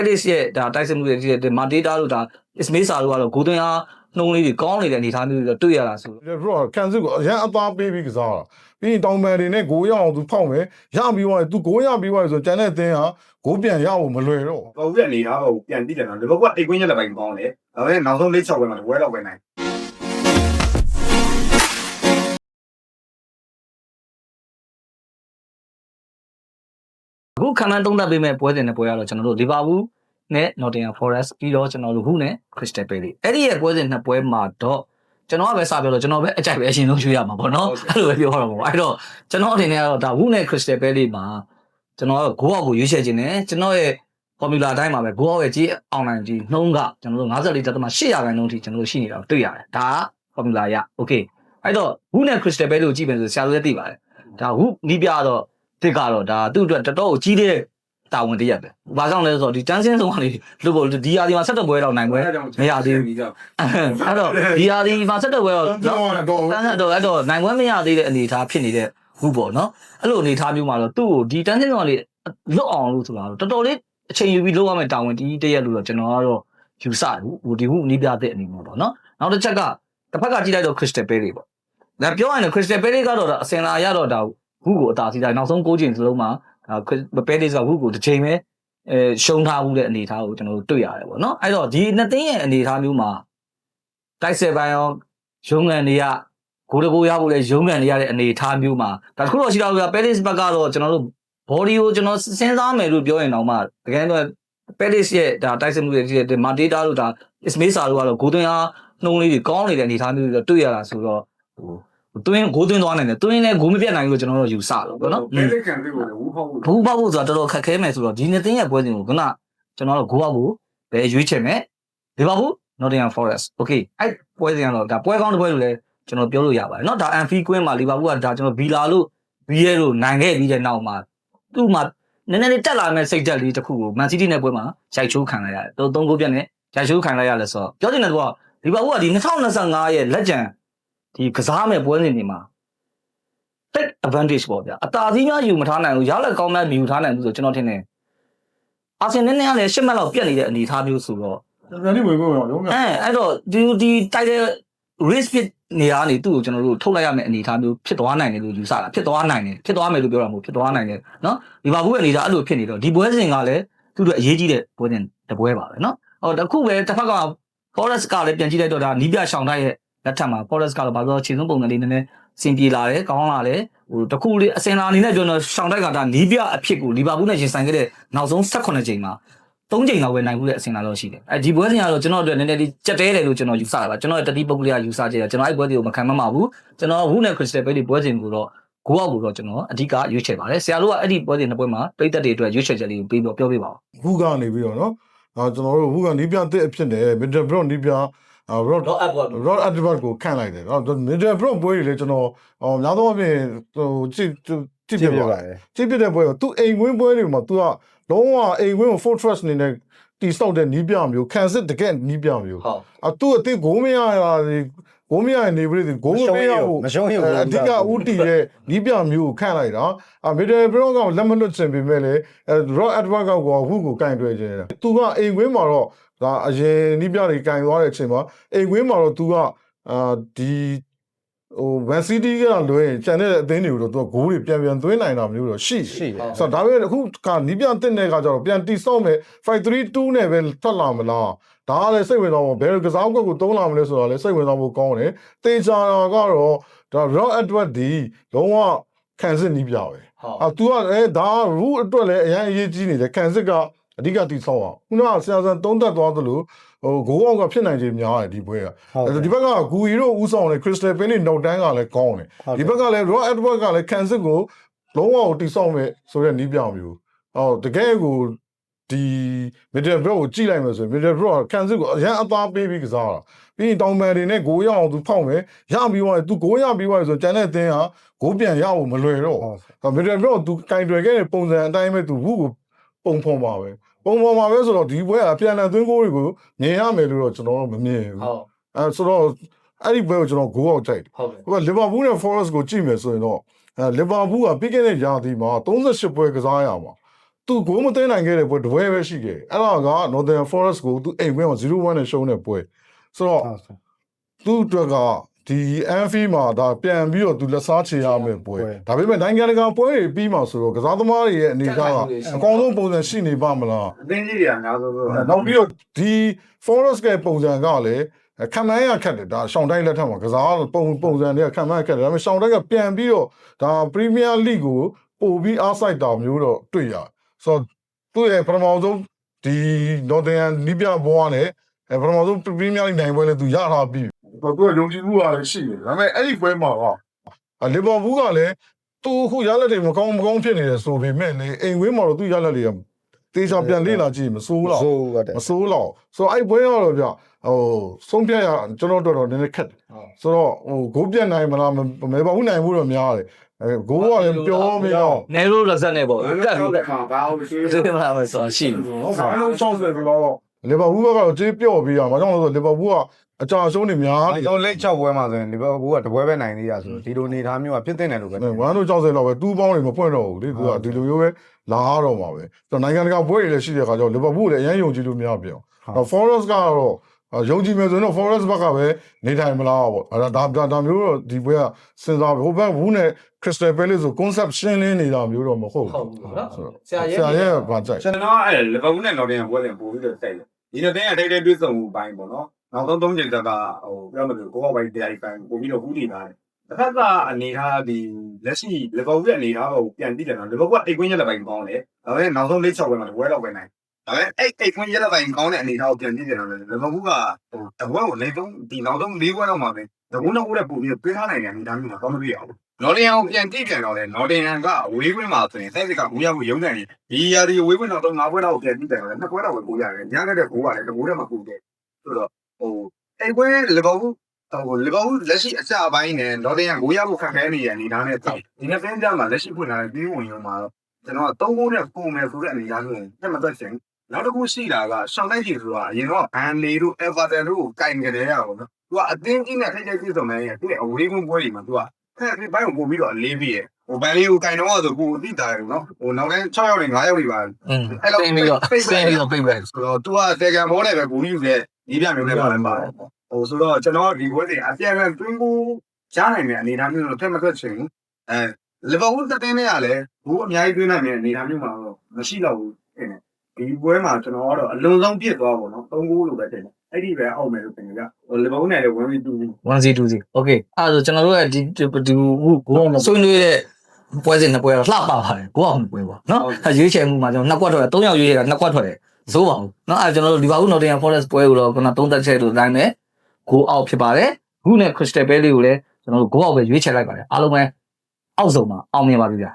Ellis ရဲ့ဒါတိုက်စစ်မှုတွေဒီမာဒေတာတို့ဒါ Ismail Sarr တို့ကတော့ဂိုးသွင်းအားနှုံးလေးတွေကောင်းနေတဲ့အနေအထားမျိုးတွေတော့တွေ့ရတာဆိုပြီးတော့ကန်စစ်ကိုအရန်အသားပေးပြီးကစားတာပြီးရင်တောင်ပန်တွေနဲ့ဂိုးရအောင်သူဖောက်မယ်ရပြီးသွားရင်သူဂိုးရပြီးသွားရင်ဆိုကျန်တဲ့သင်းဟာဂိုးပြန်ရအောင်မလွယ်တော့ဟိုပြအနေထားကိုပြန်တိတယ်နော်ဒီဘက်ကအိတ်ကွင်းရက်လက်ပိုင်းကောင်းတယ်ဒါပေမဲ့နောက်ဆုံးလေး6ပွဲမှာဝဲတော့ပဲနိုင် အခုခံမှန်းသုံးသပ်ပေးမဲ့ပွဲစဉ်နဲ့ပွဲရတော့ကျွန်တော်တို့လီဗာပူးနဲ့ Nottingham Forest ပြီးတော့ကျွန်တော်တို့ဟူနဲ့ Crystal Palace အဲ့ဒီရဲ့ပွဲစဉ်နှစ်ပွဲမှာတော့ကျွန်တော်ကပဲစပြောလို့ကျွန်တော်ပဲအကြိုက်ပဲအရင်ဆုံးရွေးရမှာပေါ့နော်အဲ့လိုပဲပြောရမှာပေါ့အဲ့တော့ကျွန်တော်အနေနဲ့ကတော့ဒါဟူနဲ့ Crystal Palace မှာကျွန်တော်ကဂိုးအောက်ကိုရွေးချယ်ခြင်းနဲ့ကျွန်တော်ရဲ့ formula အတိုင်းမှာပဲဂိုးအောက်ရဲ့ကြီးအောင်နိုင်ကြီးနှုံးကကျွန်တော်တို့54.8ရာခိုင်နှုန်းအထိကျွန်တော်တို့ရှိနေတာကိုတွေ့ရတယ်ဒါက formula ရ okay အဲ့တော့ဟူနဲ့ Crystal Palace ကိုကြည့်မယ်ဆိုဆရာတို့လည်းသိပါတယ်ဒါဟူနီးပြတော့ တစ်ကတော့ဒါသူ့အတွက်တော်တော်ကိုကြီးတဲ့တာဝန်တရက်ပဲ။ဘာကြောင့်လဲဆိုတော့ဒီတန်းစင်းဆုံးကနေလို့ပေါ့ဒီဟာဒီမှာဆက်တော့ပွဲတော့နိုင်ပွဲမရသေးဘူးကြောင့်။အဲ့တော့ဒီဟာဒီမှာဆက်တော့ပွဲတော့တော့တော့တန်းဆက်တော့အဲ့တော့နိုင်ပွဲမရသေးတဲ့အနေအထားဖြစ်နေတဲ့ဟုတ်ပေါ့နော်။အဲ့လိုအနေအထားမျိုးမှာတော့သူ့ကိုဒီတန်းစင်းဆုံးကနေလွတ်အောင်လို့ဆိုတာတော့တော်တော်လေးအချိန်ယူပြီးလုပ်ရမယ့်တာဝန်တီးတရက်လို့တော့ကျွန်တော်ကတော့ယူဆတယ်ဟိုဒီဟုနီးပြတဲ့အနေမျိုးပေါ့နော်။နောက်တစ်ချက်ကတစ်ဖက်ကကြည့်လိုက်တော့ Crystal Palace ပေါ့။ဒါပြောရရင် Crystal Palace ကတော့အစင်လာရတော့ဒါ ဟုကိုအသာစီးတာနောက်ဆုံး9ချိန်စလုံးမှာဒါ Palace ကဟုကိုတစ်ချိန်ပဲအဲရှုံးထားမှုတဲ့အနေအထားကိုကျွန်တော်တို့တွေ့ရတယ်ပေါ့နော်။အဲ့တော့ဒီနှစ်သိန်းရဲ့အနေအထားမျိုးမှာတိုက်စစ်ပိုင်းရောရုံးငံတွေကဂိုးတကိုးရဖို့လဲရုံးငံတွေရတဲ့အနေအထားမျိုးမှာဒါတခုတော့ရှိတော့ပြ Palace ဘက်ကတော့ကျွန်တော်တို့ body ကိုကျွန်တော်စဉ်းစားမယ်လို့ပြောရင်တော့မှတကယ်တော့ Palace ရဲ့ဒါတိုက်စစ်မှုတွေဒီမာဒေတာတို့ဒါ Ismail Sarr တို့ကတော့ဂိုးသွင်းအားနှုံးလေးတွေကောင်းနေတဲ့အနေအထားမျိုးတွေတော့တွေ့ရတာဆိုတော့ဟို တွင်းဂိုးသွင်းသွားနိုင်တယ်တွင်းလည်းဂိုးမပြတ်နိုင်ဘူးလို့ကျွန်တော်တို့ယူဆတော့ဗောနော် ဘယ်လက်ခံပြီးကိုလည်းဝူဖောက်ဖို့ ဘူးပေါက်ဖို့ဆိုတာတော်တော်ခက်ခဲမယ်ဆိုတော့ဒီနှစ်သိန်းရဲ့ပွဲစဉ်ကိုခုနကျွန်တော်တို့ဂိုးအောက်ကိုပဲရွေးချယ်မယ်ဒီပါဘူး Nottingham Forest Okay အဲ့ပွဲစဉ်ကတော့ဒါပွဲကောင်းတစ်ပွဲလို့လည်းကျွန်တော်ပြောလို့ရပါတယ်เนาะဒါ Anfield Queen မှာလီဗာပူးကဒါကျွန်တော်ဘီလာလို့ဘီရဲလို့နိုင်ခဲ့ပြီးတဲ့နောက်မှာသူ့မှာနည်းနည်းလေးတက်လာမဲ့စိတ်တက်လေးတစ်ခုကို Man City နဲ့ပွဲမှာရိုက်ချိုးခံလိုက်ရတယ်တော့သုံးဂိုးပြတ်နဲ့ရိုက်ချိုးခံလိုက်ရလဲဆိုတော့ပြောချင်တဲ့ကတော့လီဗာပူးကဒီ2025ရဲ့လက်ကျန် ဒီကစားမဲ့ပွဲစဉ်တွေမှာ take advantage ပေါ့ဗျာအတားသီးများယူမထားနိုင်ဘူးရလက်ကောင်းမှမယူထားနိုင်ဘူးဆိုကျွန်တော်ထင်တယ်အာဆင်နယ်နဲ့ကလည်းရှစ်မှတ်လောက်ပြတ်နေတဲ့အနေအထားမျိုးဆိုတော့ပြန်ပြီးဝင်ဖို့ရောလုံးဝအဲအဲ့တော့ဒီဒီတိုက်တဲ့ risk fit နေရာကနေသူ့ကိုကျွန်တော်တို့ထုတ်လိုက်ရမယ့်အနေအထားမျိုးဖြစ်သွားနိုင်တယ်လို့ယူဆတာဖြစ်သွားနိုင်တယ်ဖြစ်သွားမယ်လို့ပြောတာမဟုတ်ဖြစ်သွားနိုင်တယ်နော်ဒီဘာဘူးရဲ့အနေအထားအဲ့လိုဖြစ်နေတော့ဒီပွဲစဉ်ကလည်းသူ့တို့အရေးကြီးတဲ့ပွဲစဉ်တစ်ပွဲပါပဲနော်ဟောတခုပဲတစ်ဖက်က forest ကလည်းပြန်ကြည့်လိုက်တော့ဒါနီးပြရှောင်တိုက်ရဲ့ လက်ထက်မှာ forest ကတော့ဘာလို့ခြေစုံပုံစံလေးနည်းနည်းစင်ပြေလာတယ်ကောင်းလာတယ်ဟိုတခုလေးအစင်လာအနေနဲ့ပြောတော့ရှောင်တိုက်ကဒါနီးပြအဖြစ်ကိုလီဗာပူးနဲ့ရင်ဆိုင်ခဲ့တဲ့နောက်ဆုံး18ချိန်မှာ3ချိန်လောက်ပဲနိုင်မှုတဲ့အစင်လာတော့ရှိတယ်အဲဒီပွဲစဉ်ကတော့ကျွန်တော်တို့နည်းနည်းလေးကြက်တဲတယ်လို့ကျွန်တော်ယူဆတာပါကျွန်တော်ရဲ့တတိပုဂ္ဂလိကယူဆကြတယ်ကျွန်တော်အဲ့ပွဲတွေကိုမခံမမှာဘူးကျွန်တော်ဝူနဲ့ခရစ်စတယ်ဘဲဒီပွဲစဉ်ကိုတော့ကိုအောက်ကိုတော့ကျွန်တော်အဓိကရွေးချယ်ပါတယ်ဆရာတို့ကအဲ့ဒီပွဲစဉ်နှစ်ပွဲမှာပိတ်သက်တွေအတွက်ရွေးချယ်ချက်လေးကိုပြီးပြောပြောပြပါဦးဟူကနေပြီးတော့နော်အာကျွန်တော်တို့ဟူကနီးပြတစ်အဖြစ်တယ်မစ်ဒဘရော့နီးပြအာ ရော့တော့ app ပေါ့ Rod Advert ကိုခန့်လိုက်တယ်နော် Middle Pro ပွဲတွေလည်းကျွန်တော်ဟောများသောအားဖြင့်ဟိုကြည့်ကြည့်ပြပါတယ်ကြည့်ပြတဲ့ပွဲကသူအိမ်ဝင်းပွဲတွေမှာ तू ကလုံးဝအိမ်ဝင်းကို fortress အနေနဲ့တီဆောက်တဲ့နီးပြမျိုးခံစစ်တကက်နီးပြမျိုးဟုတ်အတူအသိဂိုးမရရဂိုးမရနေပြီဂိုးမပေးရဘူးမရှုံးရဘူးအဓိကဦးတည်တဲ့နီးပြမျိုးကိုခန့်လိုက်တာအ Middle Pro ကလက်မလွတ်ချင်ပေမဲ့လေ Rod Advert ကဟိုဟူကိုကင်တွဲခြင်းတယ် तू ကအိမ်ဝင်းမှာတော့ ဒါအရင်နီးပြတွေကင်သွားတဲ့အချိန်မှာအိမ်ဝင်းမှာတော့ तू ကအာဒီဟို Van City ကလွဲရင်ကျန်တဲ့အသင်းတွေကိုတော့ तू ဂိုးတွေပြန်ပြန်သွင်းနိုင်တာမျိုးတော့ရှိတယ် ရှိတယ် ဆိုတော့ဒါပေမဲ့အခုကနီးပြတက်တဲ့ကကြတော့ပြန်တီဆော့မယ်532နဲ့ပဲထွက်လာမလားဒါကလည်းစိတ်ဝင်စားဖို့ဘယ်ကစားကွက်ကိုတုံးလာမလဲဆိုတော့လည်းစိတ်ဝင်စားဖို့ကောင်းတယ်တေချာကတော့ဒါ raw edward ဒီလုံးဝခံစစ်နီးပြပဲ ဟုတ် အာ तू ကအဲဒါ root အတွက်လည်းအရင်အရေးကြီးနေတယ်ခံစစ်က အဓိကတီဆော့အောင်ခုနကဆရာဆန်သုံးသက်သွားသလိုဟိုဂိုးအောင်ကဖြစ်နိုင်ခြင်းများတယ်ဒီပွဲကဟုတ်တယ်ဒီဘက်ကဂူရီတို့ဦးဆောင်တယ် crystal pin နဲ့ note တန်းကလည်းကောင်းတယ်ဟုတ်ဒီတယ်ဘက်ကလည်း raw edward ကလည်းခံစစ်ကိုလုံးဝကိုတိဆောက်မဲ့ဆိုတဲ့နီးပြမျိုးဟောတကယ်ကိုဒီ middle block ကိုကြည့်လိုက်မယ်ဆိုရင် middle block ကခံစစ်ကိုအရန်အသားပေးပြီးကစားတာပြီးရင်တောင်ပန်တွေနဲ့ဂိုးရအောင်သူဖောက်မယ်ရပြီးသွားရင်သူဂိုးရပြီးသွားရင်ဆိုကျန်တဲ့သင်းဟာဂိုးပြန်ရဖို့မလွယ်တော့ဟုတ်ဟော middle block သူကင်တွယ်ခဲ့တဲ့ပုံစံအတိုင်းပဲသူဘူးကို ပုံဖော်ပါပဲပုံဖော်ပါပဲဆိုတော့ဒီပွဲကပြန်လည်သွင်းဂိုးတွေကိုမြင်ရမယ်လို့တော့ကျွန်တော်တို့မမြင်ဘူးဟုတ်အဲဆိုတော့အဲ့ဒီဘက်ကိုကျွန်တော်ဂိုးအောင်တိုက်တယ်ဟုတ်ကဲ့ဟိုကလီဗာပူးနဲ့ Forest ကိုကြည့်မယ်ဆိုရင်တော့အဲလီဗာပူးကပြီးခဲ့တဲ့ရာသီမှာ38ပွဲကစားရမှာသူဂိုးမသိမ်းနိုင်ခဲ့တဲ့ပွဲတစ်ပွဲပဲရှိခဲ့အဲ့ဒါက Northern Forest ကိုသူအိမ်ဝင်းမှာ0-1နဲ့ရှုံးတဲ့ပွဲဆိုတော့ဟုတ်ဆိုသူ့အတွက်က ဒီ Anfield မှာဒါပြန်ပြီးတော့သူလက်စားချေရမယ့်ပွဲပွဲဒါပေမဲ့နိုင်ငံတကာပွဲတွေပြီးမှဆိုတော့ကစားသမားတွေရဲ့အနေအထားကအကောင်းဆုံးပုံစံရှိနေပါမလားအသင်းကြီးတွေကအများဆုံးဆိုတော့နောက်ပြီးတော့ဒီ Forest ကပုံစံကလည်းခံမှန်းရခက်တယ်ဒါရှောင်းတိုင်းလက်ထက်မှာကစားပုံပုံစံတွေကခံမှန်းရခက်တယ်ဒါပေမဲ့ရှောင်းတိုင်းကပြန်ပြီးတော့ဒါ Premier League ကိုပို့ပြီးအားစိုက်တာမျိုးတော့တွေ့ရဆိုတော့သူ့ရဲ့ပထမဆုံးဒီ Nottingham နီးပြဘွားနဲ့ အဲပထမဆုံး Premier League နိုင်ပွဲလည်းသူရထားပြီသူကယုံကြည်မှုကလည်းရှိတယ်ဒါပေမဲ့အဲ့ဒီပွဲမှာကလီဗာပူးကလည်းသူခုရလက်တွေမကောင်းမကောင်းဖြစ်နေတယ်ဆိုပေမဲ့လေအိမ်ဝင်းမှာတော့သူရလက်တွေကတေချာပြန်လေ့လာကြည့်မစိုးတော့ဆိုးရတယ်မစိုးတော့ဆိုတော့အဲ့ပွဲကတော့ဗျဟိုဆုံးဖြတ်ရကျွန်တော်တို့တော့နည်းနည်းခက်တယ်ဆိုတော့ဟိုဂိုးပြတ်နိုင်မလားမမဲပါဘူးနိုင်မှုတော့များတယ်အဲဂိုးကလည်းပြောမရအောင်နယ်ရိုးရက်ဆက်နေပေါ့အဲ့တက်ဒါပြီးတော့ခါဘာလို့ရှိသိမလားမဆိုရှိတယ်ဟုတ်ကဲ့အဲ့လိုချောင်းစတယ်ဆိုတော့ လီဗာပူးဘက်ကတော့ကြေးပြော့ပြီးရမှာဘာကြောင့်လဲဆိုတော့လီဗာပူးကအကြာရှုံးနေများအဲ့တော့လက်6ပွဲမှာဆိုရင်လီဗာပူးကတပွဲပဲနိုင်သေးရဆိုတော့ဒီလိုအနေထားမျိုးကဖြစ်တဲ့တယ်လို့ပဲတယ်ဝမ်းတို့60လောက်ပဲတူးပေါင်းတွေမဖွင့်တော့ဘူးလေသူကဒီလိုမျိုးပဲလာရတော့မှာပဲဆိုတော့နိုင်ငံတကာပွဲတွေလည်းရှိတဲ့ခါကျတော့လီဗာပူးလည်းအရင်ယုံကြည်လို့မရပြန်အောင် Forest ကတော့ ယုံကြည်မယ်ဆိုရင်တော့ Forest ဘက်ကပဲနေထိုင်မလားပေါ့အဲ့ဒါဒါဒါမျိုးတော့ဒီပွဲကစဉ်းစားဟိုဘက်ဘူးနဲ့ Crystal Palace ဆို concept ရှင်းလင်းနေတာမျိုးတော့မဟုတ်ဟုတ်ဘူးဘူးနော်ဆိုတော့ဆရာရဲ့ဆရာရဲ့ဗာကြိုက်ကျွန်တော်အဲ့လီဗာပူးနဲ့နော်တင်ပွဲစဉ်ပို့ပြီးတော့တိုက်တယ်ဒီနေ့တင်းအထိတ်ထိတ်တွေ့ဆုံမှုပိုင်းပေါ့နော်နောက်ဆုံးသုံးချိန်တက်ကဟိုပြောမလို့ကိုဟောက်ပိုင်းတရားပိုင်းပို့ပြီးတော့ဟူးနေတာတယ်တစ်ခါကအနေထားဒီလက်ရှိလီဗာပူးရဲ့အနေထားကိုပြန်ကြည့်တယ်နော်လီဗာပူးကအိတ်ကွင်းရက်လက်ပိုင်းကောင်းတယ်ဒါပေမဲ့နောက်ဆုံးလေး6ပွဲမှာဝဲတော့ပဲနိုင် ဒါပေမဲ့အဲ့အိတ်ကွင်းရက်လက်ပိုင်းကောင်းတဲ့အနေထားကိုပြန်ကြည့်တယ်နော်လီဗာပူးကဟိုတပွဲကိုနေဆုံးဒီနောက်ဆုံး၄ပွဲတော့မှာပဲတကူနှစ်ခုနဲ့ပို့ပြီးပေးထားနိုင်တဲ့အနေအထားမျိုးမှာတော့မပြည့်အောင်နော်တင်အောင်ပြန်ကြည့်ပြန်တော့လေနော်တင်ကဝေးကွင်းမှာဆိုရင်စိတ်ကဘူးရဘူးရုံးတယ်ဒီရာဒီဝေးကွင်းတော့တော့၅ပွဲတော့ပြန်ကြည့်တယ်လေနှစ်ပွဲတော့ပဲပို့ရတယ်ညနေတဲ့ကိုကလည်းတကူနဲ့မကူတယ်ဆိုတော့ဟိုအိတ်ကွင်းလီဗာပူးဟိုလီဗာပူးလက်ရှိအစအပိုင်းနဲ့နော်တင်ကကိုရဖို့ခက်ခဲနေရအနေထားနဲ့ဒီနေ့ဖင်းကြမှာလက်ရှိဖွင့်လာတဲ့ပြီးဝင်ရုံမှာတော့ကျွန်တော်က၃ခုနဲ့ပုံမယ်ဆိုတဲ့အနေအထားမျိုးနဲ့မသက်ချင် နောက်တစ်ခုရှိတာကရှောင်းလိုက်ကြည့်ဆိုတာအရင်တော့ဘန်လီတို့အေဗာတန်တို့ကိုကင်ကြတယ်ရအောင်နော်သူကအတင်းကြီးနဲ့ထိတ်ထိတ်ပြည့်စုံနေရဲ့သူ့ရဲ့အဝေးကွင်းပွဲတွေမှာသူကဖက်ပြီးဘိုင်းကိုပို့ပြီးတော့အလေးပြီးရဲ့ဟိုဘန်လီကိုကင်တော့ဆိုကိုအသိတာရယ်နော်ဟိုနောက်တိုင်း6ရောက်နေ9ရောက်နေပါ อืมအဲ့လိုပြီးတော့ဆင်းပြီးတော့ပြိတ်ပဲ ဆိုတော့ तू ကတေကန်ဘောနဲ့ပဲကိုကြီးယူတဲ့ဒီပြမျိုးနဲ့ပါလဲပါတယ်ဟိုဆိုတော့ကျွန်တော်ဒီဘွဲတွေအပြန်အလှန်တွင်းကိုကြားနိုင်တဲ့အနေအထားမျိုးတော့ထက်မထွက်ချင်ဘူးအဲလီဗာပူးတက်တင်းနဲ့ကလည်းဘူးအများကြီးတွင်းနိုင်တဲ့အနေအထားမျိုးမှာတော့မရှိတော့ဘူးဖြစ်နေ ဒီပွဲမှာကျွန်တော်ကတော့အလုံးစုံပြစ်သွားပါတော့3ဂိုးလို့ပဲထင်တယ်အဲ့ဒီပဲအောက်မယ်လို့ထင်ကြဟိုလီဗာပူးနဲ့လည်း1 v 2 1 2 0 okay အဲ့ဒါဆိုကျွန်တော်တို့ရဲ့ဒီဒီဒီကိုဆွေးနွေးတဲ့ပွဲစဉ်နှစ်ပွဲတော့လှပပါတယ်ကိုအောင်ပွဲပေါ့နော်အဲရွေးချယ်မှုမှာကျွန်တော်နှစ်ကွက်ထွက်တယ်၃ယောက်ရွေးချယ်တာနှစ်ကွက်ထွက်တယ်ဇိုးပါဘူးနော်အဲကျွန်တော်တို့ဒီပါဦးနော်တင် Forest ပွဲကိုတော့ခုနသုံးသက်ချက်လို့တိုင်းမယ်ကိုအောက်ဖြစ်ပါတယ်ခုနဲ့ Crystal Palace ကိုလည်းကျွန်တော်တို့ကိုအောက်ပဲရွေးချယ်လိုက်ပါတယ်အားလုံးပဲအောက်ဆုံးမှာအောင်မြင်ပါပြီဗျာ